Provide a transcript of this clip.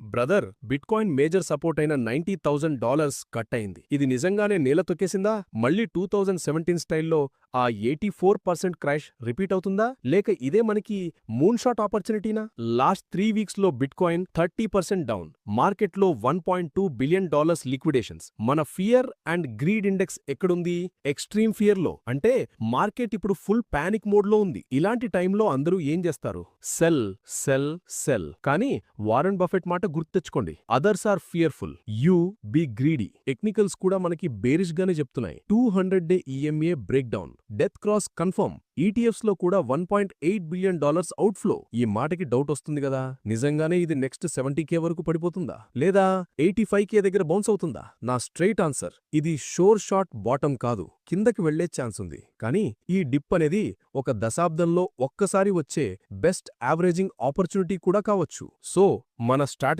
Brother bitcoin major support అయిన ninety thousand dollars cut అయింది. ఇది నిజంగానే నేల తొక్కేసిందా? మళ్ళీ టూ థౌజండ్ సెవెంటీన్ స్టైల్లో ఆ eighty four percent crash repeat అవుతుందా? లేక ఇదే మనకి మూన్ షాట్ ఆపర్చునిటీనా? లాస్ట్ త్రీ వీక్స్లో బిట్కాయిన్ థర్టీ పర్సెంట్ డౌన్. మార్కెట్లో one point two billion dollars liquidations. మన ఫియర్ అండ్ గ్రీడ్ ఇండెక్స్ ఎక్కడుంది? ఎక్స్ట్రీమ్ ఫియర్లో. అంటే మార్కెట్ ఇప్పుడు ఫుల్ పానిక్ మోడ్లో ఉంది. ఇలాంటి టైంలో అందరూ ఏం చేస్తారు? Sell sell sell. కానీ వారెన్ బఫెట్ మాట గుర్తెచ్చుకోండి. Others are fearful you be greedy technicals కూడా మనకి బేరిష్ గానే చెప్తున్నాయి. Two hundred day EMA break down death cross confirm ఈటీఎఫ్స్లో కూడా one point eight billion dollars out flow ఈ మాటకి డౌట్ వస్తుంది కదా? నిజంగానే ఇది నెక్స్ట్ సెవెంటీ కే వరకు పడిపోతుందా? లేదా ఎయిటీ ఫైవ్ కే దగ్గర బౌన్స్ అవుతుందా? నా స్ట్రైట్ ఆన్సర్ ఇది షోర్ షాట్ బాటం కాదు. కిందకి వెళ్ళే ఛాన్స్ ఉంది. కానీ ఈ డిప్ అనేది ఒక దశాబ్దంలో ఒక్కసారి వచ్చే బెస్ట్ యావరేజింగ్ ఆపర్చునిటీ కూడా కావచ్చు. సో మన స్ట్రాటజీ